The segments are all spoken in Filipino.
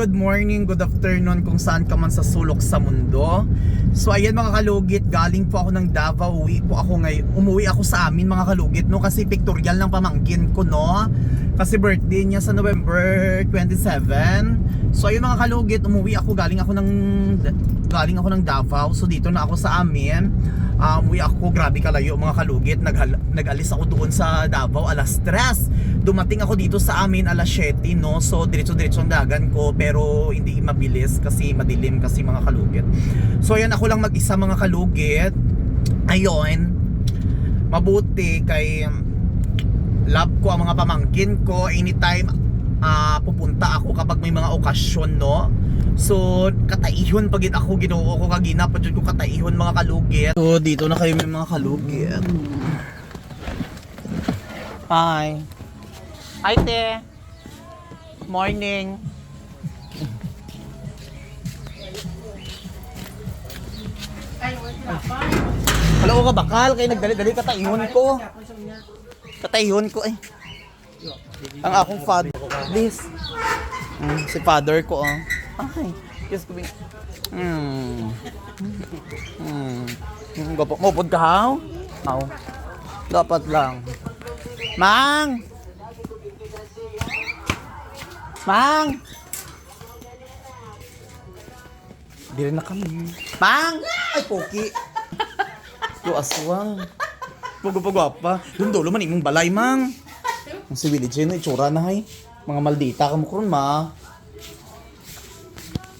good morning, good afternoon kung saan ka man sa sulok sa mundo. So ayan mga kalugit, galing po ako ng Davao, uwi po ako ngayon. Umuwi ako sa amin mga kalugit no kasi pictorial ng pamangkin ko no. Kasi birthday niya sa November 27. So ayun mga kalugit, umuwi ako, galing ako ng galing ako ng Davao. So dito na ako sa amin. Um, umuwi ako, grabe kalayo mga kalugit. Naghal- nag-alis ako doon sa Davao alas 3. Dumating ako dito sa amin alas 7, no? So diretso-diretso ang dagan ko pero hindi mabilis kasi madilim kasi mga kalugit. So ayan ako lang mag-isa mga kalugit. Ayun. Mabuti kay love ko ang mga pamangkin ko anytime ah, pupunta ako kapag may mga okasyon no so kataihon pagit ako ginoo ko kagina pa ko kataihon mga kalugit so dito na kayo may mga kalugit hi hi te morning ko ka bakal kay nagdali-dali kataihon ko. Kataihon ko ay. Ang akong father. Please. Mm, si father ko oh. Ay. Yes ko. Hmm. Hmm. Hmm. Gapo mo pud ka? Aw. Dapat lang. Mang. Mang. Di rin na kami. Mang! Ay, poki. Yo, aswang. Pugo-pugo pa. Doon dulo man imong balay, mang. Ang si Willie J, no, itsura na hay. Mga maldita ka mo ma.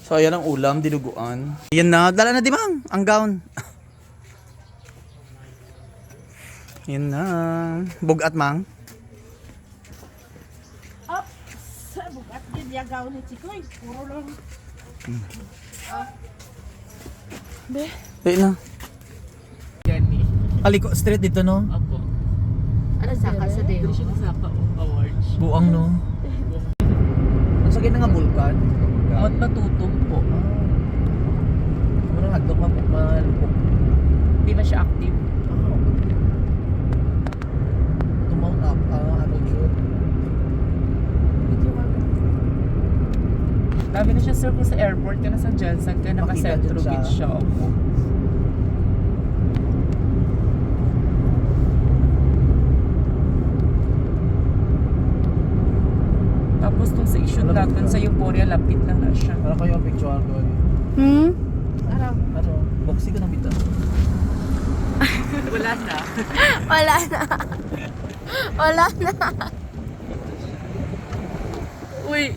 So, ayan ang ulam, dinuguan. Ayan na, dala na di mang, ang gown. Ayan na. Bugat, mang. Up! Sa bukat din yagaw ni Chikoy. Puro lang. Ayan na. Jenny. Aliko, straight dito, no? Apo. Ano sa sa din? Hindi siya nasaka awards. Buang, no? Ang sakit na nga vulkan. Out matutong po. Ano hagdok ma malupok. Hindi na siya active. Tumount up, ah, ano yun? Dami na siya sir kung sa airport ka na sa Jensen ka Makita naka-centro dyan siya. beach siya. Opo. Tapos tong sa issue Alam mo natin sa Euphoria, lapit lang na siya. Para kayo ang picture doon. Hmm? Ano? Boxy ka ng bita. Wala na. Wala na. Wala na. Uy,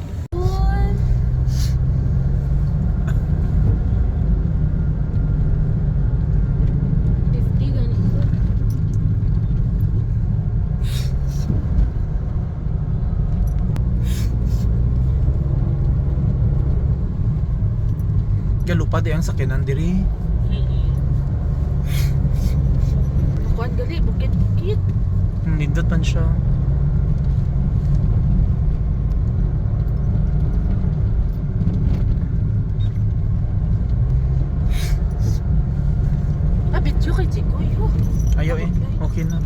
Galupad eh ang sakinan diri. Kuan gali bukit-bukit. Hmm, Nindot man siya. Abit yo kay Chikoy. Oh. Ayaw eh. Okay na.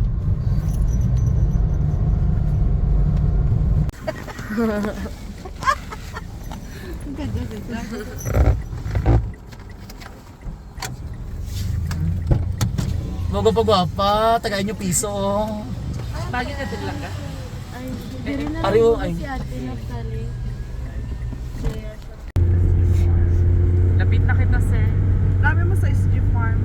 Pa gwapa, tagayin nyo piso. bagay na din lang ka. Ay, diri na. Ariyo, ay. Si Ate Natalie. Lapit na kita sir. Dami mo sa SG Farm.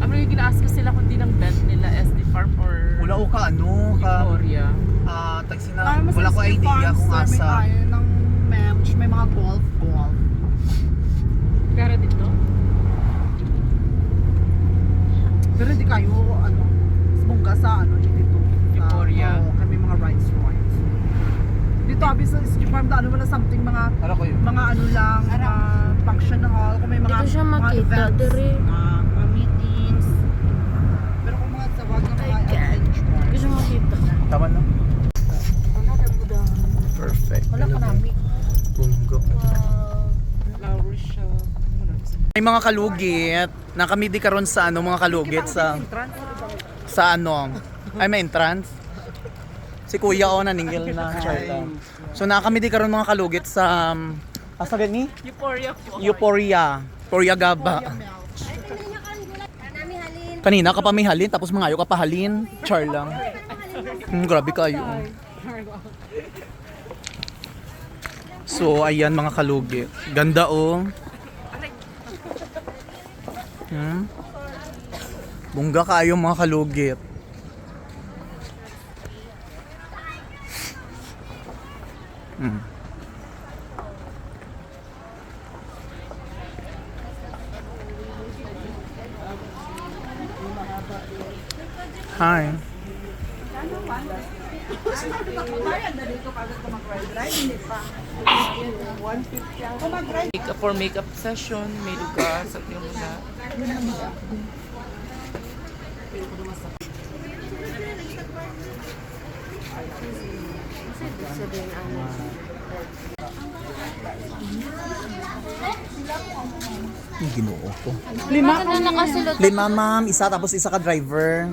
Ano yung gina-ask ko sila kung di ng bed nila SD Farm or Wala ko ka ano, ka... Euphoria. Ah, Dami mo sa wala ko SG idea Farm, kung sir, May asa. tayo ng match, may mga golf, golf. Pero dito? Pero hindi kayo, ano, bungga sa, ano, dito. Euphoria. Oo, kami mga rides, rides. Dito, abis sa SG Farm, ano wala something, mga, Ano ko yun? mga ano lang, mga function hall, kung may mga, Dito siya mga makita, events, diri. mga, mga meetings. Pero kung mga tawag ng mga I can't. adventure. Gusto mo makita. Tama na. Perfect. Wala ka namin. Bunggo. Wow. Flower shop. May mga kalugit. Nakamidi karon sa ano mga kalugit sa sa ano. Ay may entrance. Si Kuya o naningil na. So nakamidi karon mga kalugit sa um, Asa gani? Euphoria. Euphoria. Euphoria gaba. Kanina ka pa may halin, tapos mangayo ka pa halin. Char lang. Hmm, grabe kayo. So, ayan mga kalugi. Ganda oh. Hmm? Bungga kayo mga kalugit. Hmm. Hi. Makeup for makeup session, may lugar, sa mo na. Ang ginoo ko. Lima. Lima ma'am, isa tapos isa ka driver.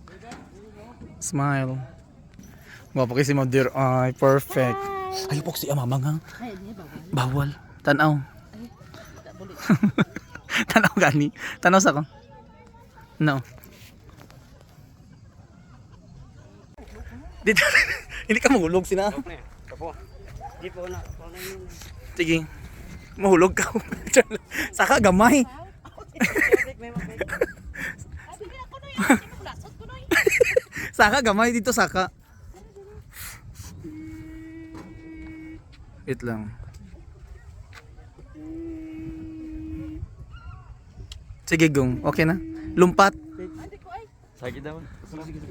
Smile. Gwapo kasi mo dear ay perfect. Ay po si mama nga. Bawal. Tanaw. Tanaw gani. Tanaw sa ko. No. Dito. Hindi ka mahulog sina. Sige. Mahulog ka. Saka gamay. Saka gamay dito saka. Wait lang. Sige gong, okay na? Lumpat. Sakit daw. Sige, sige,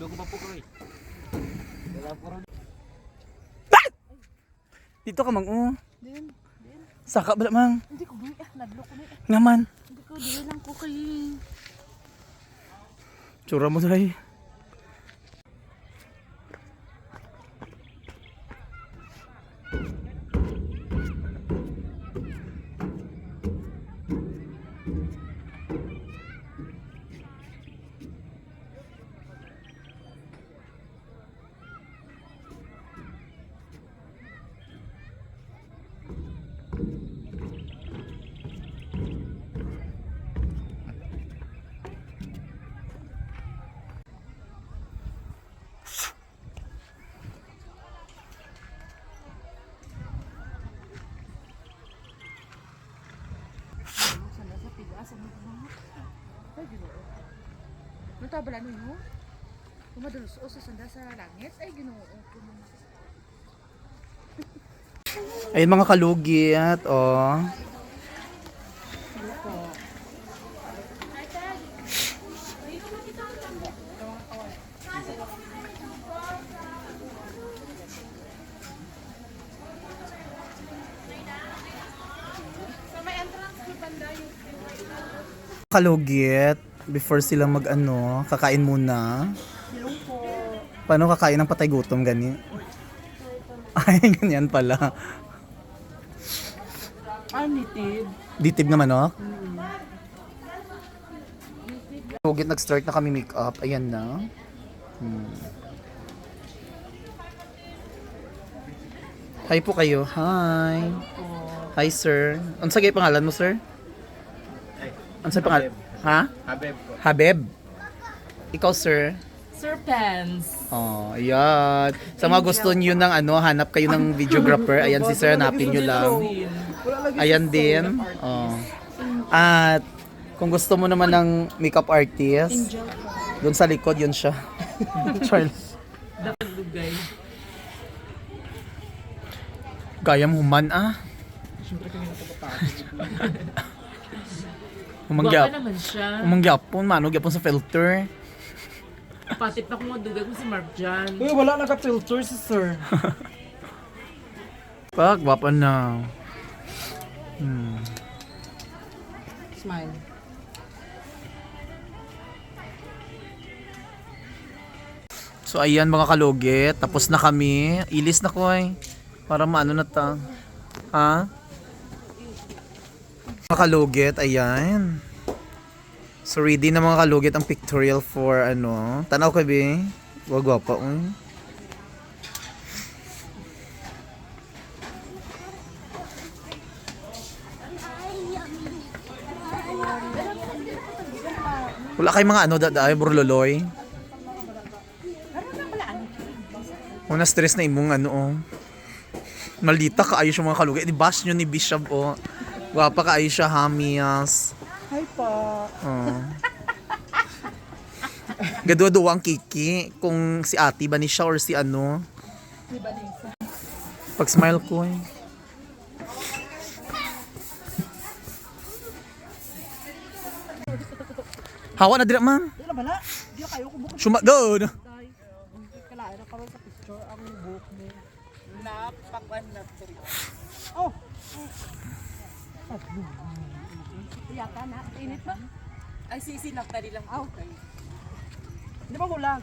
ko pa po ko eh. Dito ka mang oh. Saka ba mang? Hindi ko ah, naglo ko na. Ngaman. Hindi ko dili lang ko kay চোরামোদাই। Tabala no yo? Kumadulos o sa sanda sa langit ay Ginoo. Ayun mga kalugit, oh. Kalugit, before sila mag ano, kakain muna. Paano kakain ng patay gutom gani? Ay, ganyan pala. Ah, nitid. Ditib na manok? Hugit nag-start na kami make-up. Ayan na. Hmm. Hi po kayo. Hi. Hi, sir. Ano sa pangalan mo, sir? Ano sa pangalan? Ha? Habeb po. Habeb. Ikaw, sir? Sir Pens. Oh, ayan. Sa mga gusto niyo ng ano, hanap kayo ng videographer. Ayan si sir, hanapin niyo lang. Ayan din. Oh. At kung gusto mo naman ng makeup artist, doon sa likod yun siya. Charles. Lugay. Gayam human ah. Baka Humangyap. naman siya. Humangyapon, mano gyapon sa filter. Patip ako nga dugay ko si Mark dyan. Uy, wala naka-filter si sir. Pag, wapa na. Hmm. Smile. So ayan mga kalugit, tapos na kami. Ilis na ko ay. Para maano na ta. Ha? Mga kalugit, ayan. So ready na mga kalugit ang pictorial for ano. Tanaw ka be. Wag wapa. Um. Wala kay mga ano dada ay burloloy. Una stress na imong ano oh. Malita ka ayos yung mga kalugay. Di bash nyo ni Bishop oh. Wapa ka siya hamias. Hi pa. Oh. Gadwa-duwa ang kiki kung si ate ba ni siya or si ano. Pag smile ko eh. Hawa na dira ma'am. Di na bala. Di kayo kubukod Suma go. Kalain na karon sa picture ang buhok mo. Napakwan na. Oh, Yata na. Init ba? Ay, sisinap tali lang. Aw. di ba gulag?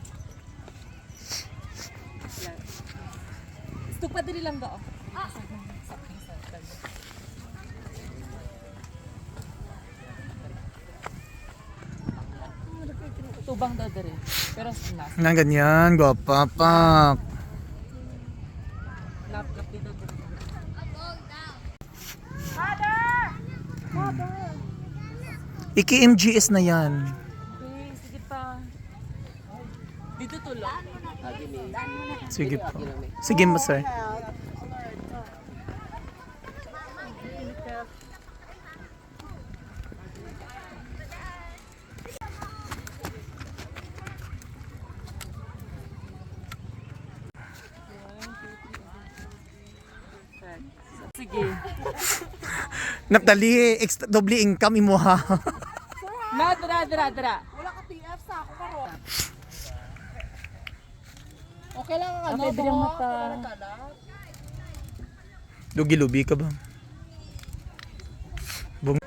Gusto pa dili lang daw. Tubang daw dere. Pero snap. Nga ganyan, gwapa pak. Nap nap dito dere. Iki MGS na yan. Okay, sige pa. Dito tulog. Sige po. Sige mo sir. Sige. Naptali, extra, doble income imo ha. Dara, dara. Wala ka TF sa ako karon. Okay lang ang ano, Okay, buhok, mata. kalat. Lugi-lubi ka ba? Bum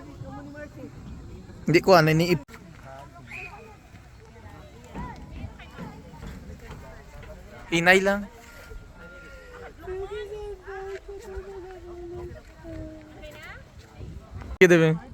Hindi ko ano ni Inay lang. Kita ba?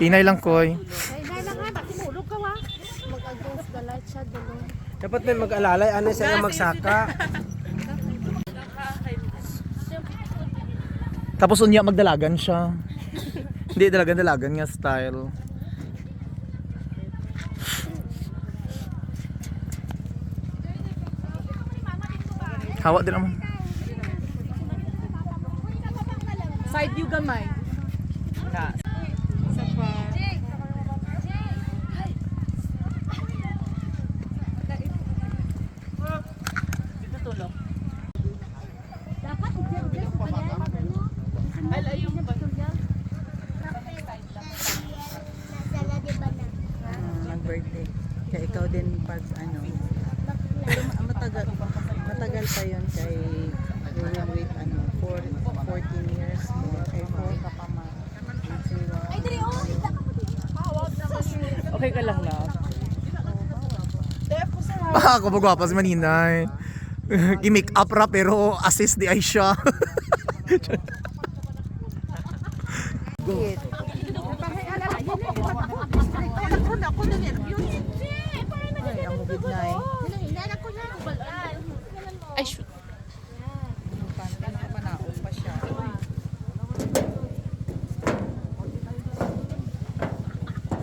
Inay lang koy. Dapat may mag-alalay, ano siya magsaka. Tapos unya magdalagan siya. Hindi dalagan-dalagan nga style. Hawa din naman. Side view gamay. Ka. Dito tulog. Ay, layo mo ba? mag-birthday. Kaya ikaw din pag ano, matagal, matagal pa yun kay you will wait ano, for 14 years. Kay 4 ka pa ma. Okay ka lang, love. Ah, kumagwapa si Maninay. Gi-make up ra pero assist di ay siya. Ay, ang mugid na eh. Ay, shoot. Panaon pa siya.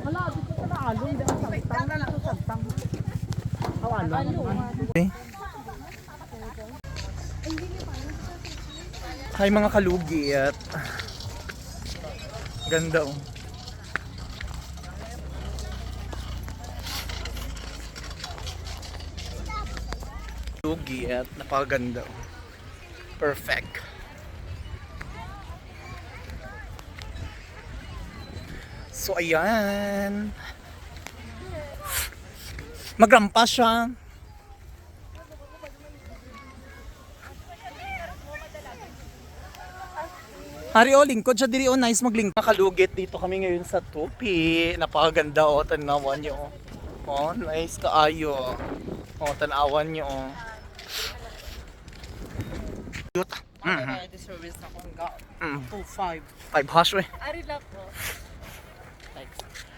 Hala, dito sa alon, di ang santang na lang santang. Hi mga kalugit. Ganda oh. Kalugit, napakaganda oh. Perfect. So ayan. Magrampa siya. Hari o, lingkod siya diri o, nice maglingkod. Nakalugit dito kami ngayon sa Tupi. Napakaganda o, tanawan nyo. o. Oh, nice kaayo. O, tanawan nyo. o. Cute. Mhm. Ay, service na kong ga. Mm. 2-5. Five hash eh. Ari lang po.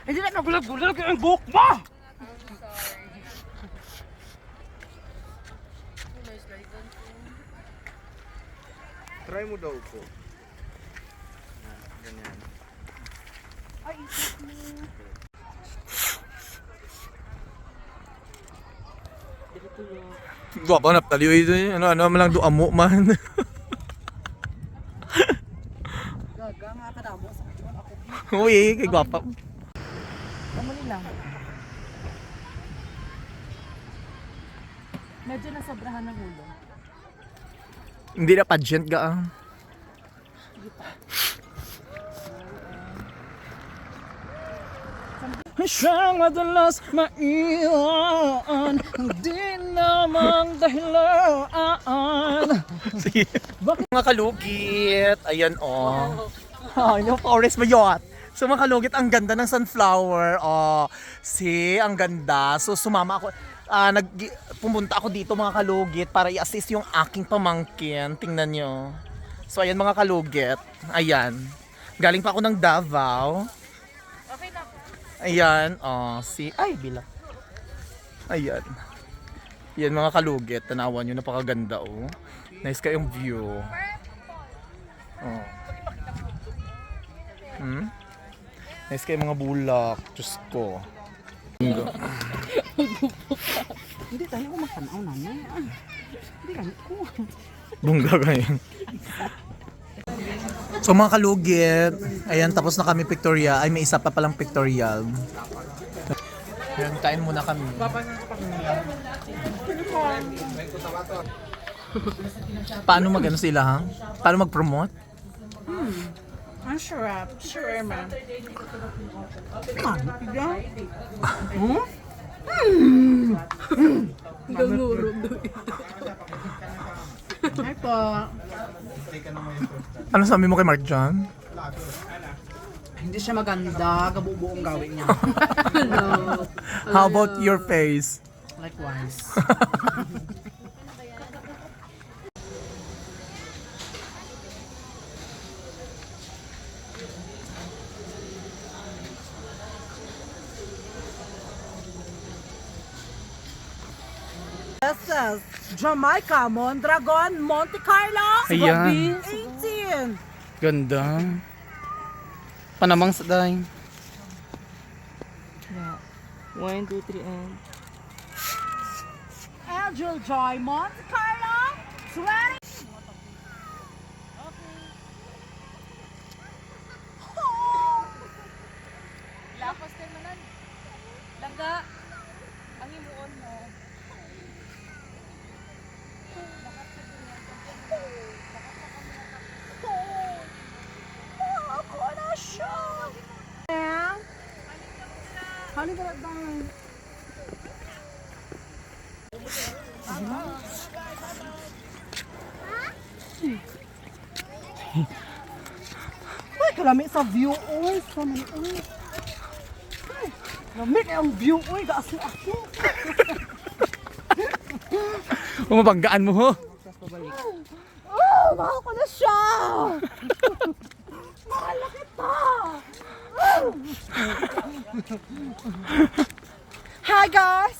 Hindi na nagulag-gulag yung buhok mo! Try mo daw po. Ganyan. Gwapa na taliw ito eh. Ano, ano, malang doa mo man. Gaga nga ka damo sa ako. Uy, kay gwapa. Kamali lang. Medyo nasobrahan ng ulo. Hindi na pageant ka ah. Siyang madalas maiwan Hindi namang dahilan Sige Bakit mga kalugit? Ayan oh Oh, yung forest mayot So mga kalugit, ang ganda ng sunflower. Oh, see, ang ganda. So sumama ako, ah, nag, pumunta ako dito mga kalugit para i-assist yung aking pamangkin. Tingnan nyo. So ayan mga kalugit. Ayan. Galing pa ako ng Davao. Okay na. Ayan, oh, si ay bila. Ayan. Yan mga kalugit, tanawan nyo, napakaganda oh. Nice kayong view. Oh. Hmm? Nice kayong mga bulak, Diyos ko. Hindi tayo ko magtanaw na niya. Hindi ka ko. Bungga kayo. So mga kalugit, ayan tapos na kami pictorial. Ay may isa pa palang pictorial. Ayan, kain muna kami. Paano mag ano sila ha? Paano mag-promote? Ang sarap. Sure, man. Hi po. Ano sabi mo kay Mark John? Hindi siya maganda. Kabubuong gawin niya. How about your face? Likewise. This is Jamaica, Mondragon, Monte Carlo. Ayan. 18. Ganda. Panamang sa day. One, two, three, and... Angel Joy, Monte Carlo. 20. Lapas din mo nan. Langga. Ang imuon mo. Halika na doon. Ay, kalami sa view, oy. Kalami, oy. Ay, Lamig ang view, oy. Gaasi ako. Umabanggaan mo ho. Oh, mahal ko na siya. mahal na kita. Hi guys!